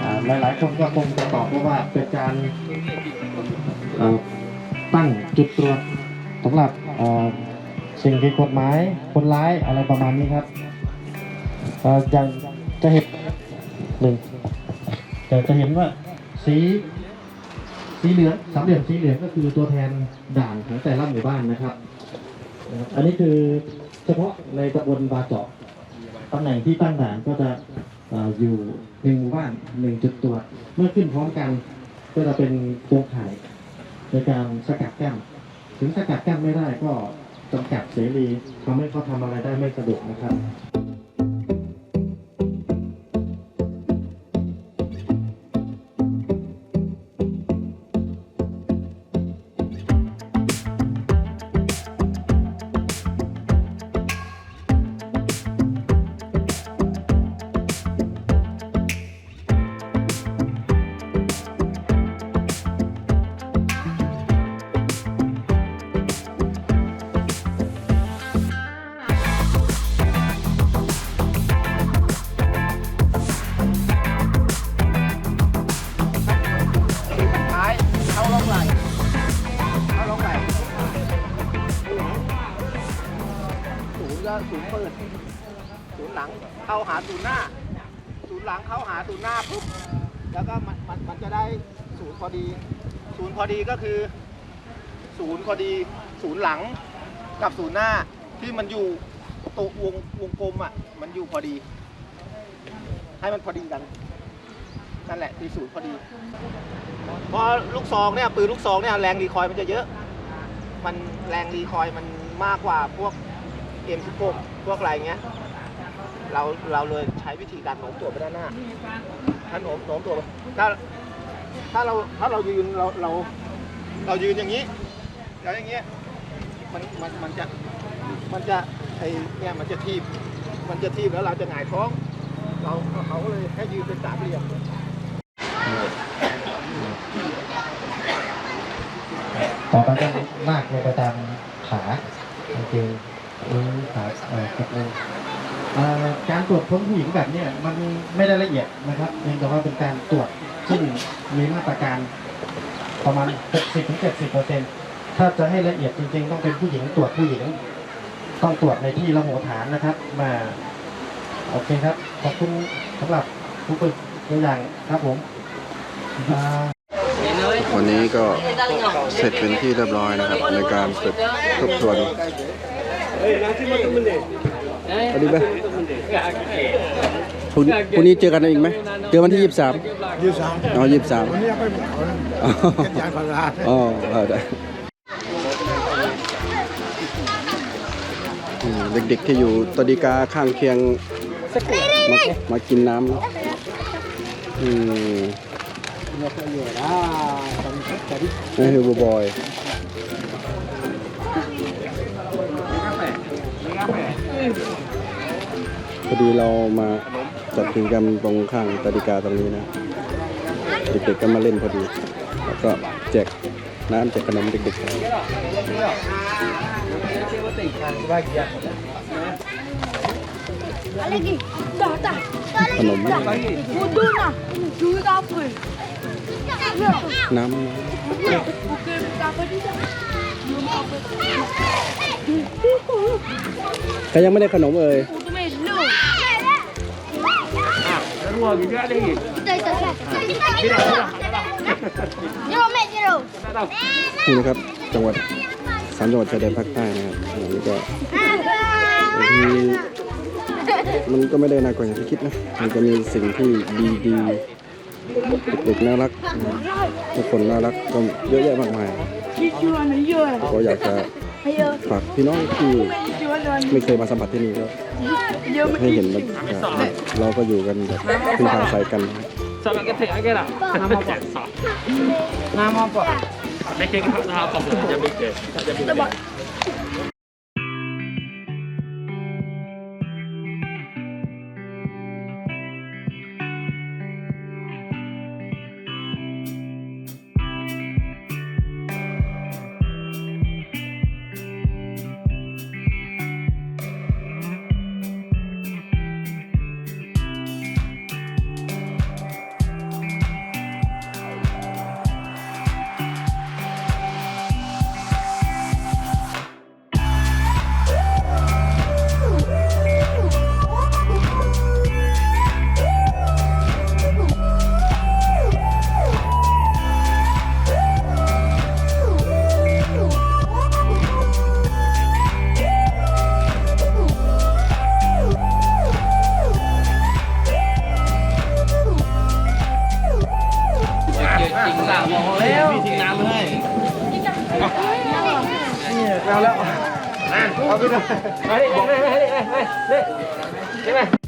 อ่าหลายๆคนก็คงจะตอบว่าเป็นการตั้งจุดตรวจสำหรับสิ่งผิดกฎหมายคนร้ายอะไรประมาณนี้ครับอย่างจะเห็นหนึ่งจะจะเห็นว่าสีสีเหลืองสามเหลี่ยมสีเหลืองก็คือตัวแทนด่านของแต่ละหมู่บ้านนะครับ อันนี้คือเฉพาะในตำบลบาเจาะตำแหน่งที่ตั้งด่านก็จะ อยู่หนึ่งหมู่บ้านหนึ่งจุดตรวจเมื่อขึ้นพร้อมกันก็จะเป็นโครงข่ายในการสกัดกั้นถึงสกัดกั้นไม่ได้ก็จำกัดเสรีทำให้เขาทำอะไรได้ไม่สะดวกนะครับ ศูนย์เปิดศูนย์หลังเข้าหาศูนย์หน้า ศูนย์หลังเข้าหาศูนย์หน้าปุ๊บแล้วก็มันมันมันจะได้ศูนย์พอดี ศูนย์พอดีก็คือ ศูนย์พอดี ศูนย์หลังกับศูนย์หน้าที่มันอยู่ตัววงวงกลมอะมันอยู่พอดี ให้มันพอดีกันนั่นแหละคือศูนย์พอดีเพราะลูกซองเนี่ยปืนลูกซองเนี่ยแรงรีคอยมันจะเยอะ มันแรงรีคอยมันมากกว่าพวก M16 พวกอะไรเงี้ย เราเราเลยใช้วิธีการโน้มตัวไปด้านหน้าถ้าโน้มโน้มตัวถ้าถ้าเราถ้าเรายืนเราเราเรายืนอย่างนี้แล้วอย่างเงี้ยมันมันมันจะมันจะไอเนี่ยมันจะทีบ มันจะทีบแล้วเราจะหงายท้อง เราเขาเลยให้ยืนเป็นสามเหลี่ยมต่อไปก็ลากลงไปตามขากาง เกงมือขาเอ่อกระโปรงเอ่อการตรวจค้นผู้หญิงแบบเนี้ยมันไม่ได้ละเอียดนะครับเพียงแต่ว่าเป็นการตรวจซึ่งมีมาตรการประมาณ 60-70%ถ้าจะให้ละเอียดจริง ๆ ต้องเป็นผู้หญิงตรวจผู้หญิง ต้องตรวจในที่ระโหฐานนะครับ มา โอเคครับ ขอบคุณสำหรับผู้ฝึกตัวอย่างครับผมอ่า วันนี้ก็เสร็จเป็นที่เรียบร้อยนะครับ ในการฝึกทบทวน สวัสดีไหมพรุ่งนี้พรุ่งนี้เจอกันอีกไหมเจอวันที่ยี่สิบสามยี่สิบสามอ๋อยี่สิบสามวันนี้ยังไม่หมดนะอ๋อเป็นยานพาราอ๋อเอาได้อืมเด็กๆที่อยู่ตอดีกาข้างเคียงมามากินน้ำเนอะอืม นี่คือบูบอย พอดีเรามาจัดกิจกรรมตรงข้างตาดิกาตรงนี้นะ เด็กๆก็มาเล่นพอดี แล้วก็แจกน้ำแจกขนมเด็กๆขนม Bodoh nak. Dua tak apa. น้ำ Bukan apa dia. Belum apa. ใครยังไม่ได้ขนมเอ่ย Bodoh melo. Kita kita Jero mek jero. นี่นะครับจังหวัดสามจังหวัดชายแดนภาคใต้นะครับอันนี้ก็มันก็ไม่ได้น่ากลัวอย่างที่คิดนะ มันจะมีสิ่งที่ดีๆเด็กๆน่ารัก ทุกคนน่ารักก็เยอะแยะมากมายก็อยากจะ Ayo. ฝากพี่น้องที่ Cucu mana? ไม่เคยมาสัมผัสที่นี่ก็ Ya ให้เห็นบรรยากาศเราก็อยู่กันแบบพึ่งพาอาศัยกันนะครับ Sama cái thẻ cái là Nama apa? Nama apa? Bikin nama apa? Saja bikin. Saja bikin. Tebak. นี่เอาแล้วเอาไปเลยเฮ้ยเฮ้ยเด็กไปเด็กไปเฮ้ย